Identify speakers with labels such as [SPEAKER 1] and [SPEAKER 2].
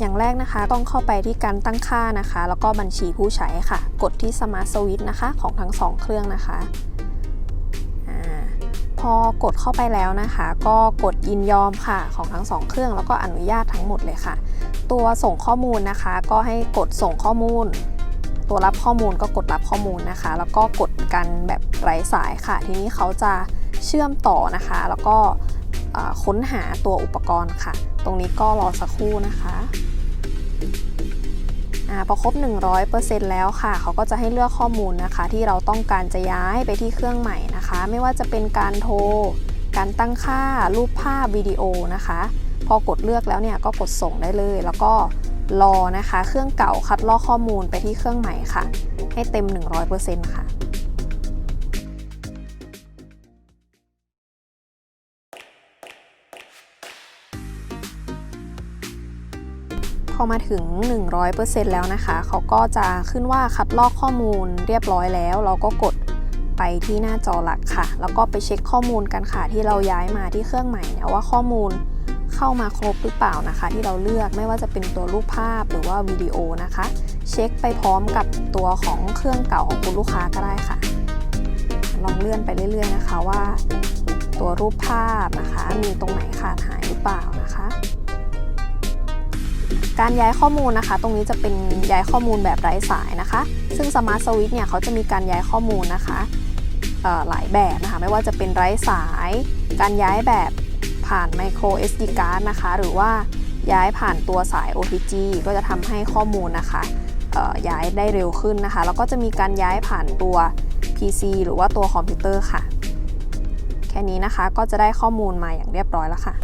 [SPEAKER 1] อย่างแรกนะคะต้องเข้าไปที่การตั้งค่านะคะ แล้วก็บัญชีผู้ใช้ค่ะ กดที่ Smart Switch นะคะ ของทั้งสองเครื่องนะคะอาพอกดเข้าไปแล้วนะคะ ก็กดยินยอมค่ะของทั้งสองเครื่องแล้วก็อนุญาตทั้งหมดเลยค่ะ ตัวส่งข้อมูลนะคะ ก็ให้กดส่งข้อมูล ตัวรับข้อมูลก็กดรับข้อมูลนะคะ แล้วก็กดกันแบบไร้สายค่ะ ทีนี้เขาจะเชื่อมต่อนะคะ แล้วก็ ค้นหาตัวอุปกรณ์ค่ะ ตรงนี้ก็รอสักครู่นะคะอพอครบ 100%แล้วค่ะ เขาก็จะให้เลือกข้อมูลนะคะ ที่เราต้องการจะย้ายไปที่เครื่องใหม่นะคะ ไม่ว่าจะเป็นการโทร การตั้งค่า รูปภาพวิดีโอนะคะ พอกดเลือกแล้วเนี่ยก็กดส่งได้เลย แล้วก็รอนะคะ เครื่องเก่าคัดลอกข้อมูลไปที่เครื่องใหม่ค่ะ ให้เต็ม 100%ค่ะ พอมาถึง 100%แล้วนะคะ เขาก็จะขึ้นว่าคัดลอกข้อมูลเรียบร้อยแล้ว เราก็กดไปที่หน้าจอหลักค่ะ แล้วก็ไปเช็คข้อมูลกันค่ะที่เราย้ายมาที่เครื่องใหม่เนี่ยว่าข้อมูลเข้ามาครบหรือเปล่านะคะ ที่เราเลือกไม่ว่าจะเป็นตัวรูปภาพหรือว่าวิดีโอนะคะ เช็คไปพร้อมกับตัวของเครื่องเก่าของคุณลูกค้าก็ได้ค่ะ ลองเลื่อนไปเรื่อย ๆ นะคะว่า ตัวรูปภาพนะคะ มีตรงไหนขาดหายหรือเปล่านะคะ การย้ายข้อมูลนะคะ ตรงนี้จะเป็นย้ายข้อมูลแบบไร้สายนะคะ ซึ่ง Smart Switch เนี่ยเขาจะมีการย้ายข้อมูลนะคะหลายแบบนะคะ ไม่ว่าจะเป็นไร้สาย การย้ายแบบผ่าน Micro SD card นะคะ หรือว่าย้ายผ่านตัวสาย OTG ก็จะทำให้ข้อมูลนะคะย้ายได้เร็วขึ้นนะคะ แล้วก็จะมีการย้ายผ่านตัว PC หรือว่าตัวคอมพิวเตอร์ค่ะ แค่นี้นะคะก็จะได้ข้อมูลมาอย่างเรียบร้อยแล้วค่ะ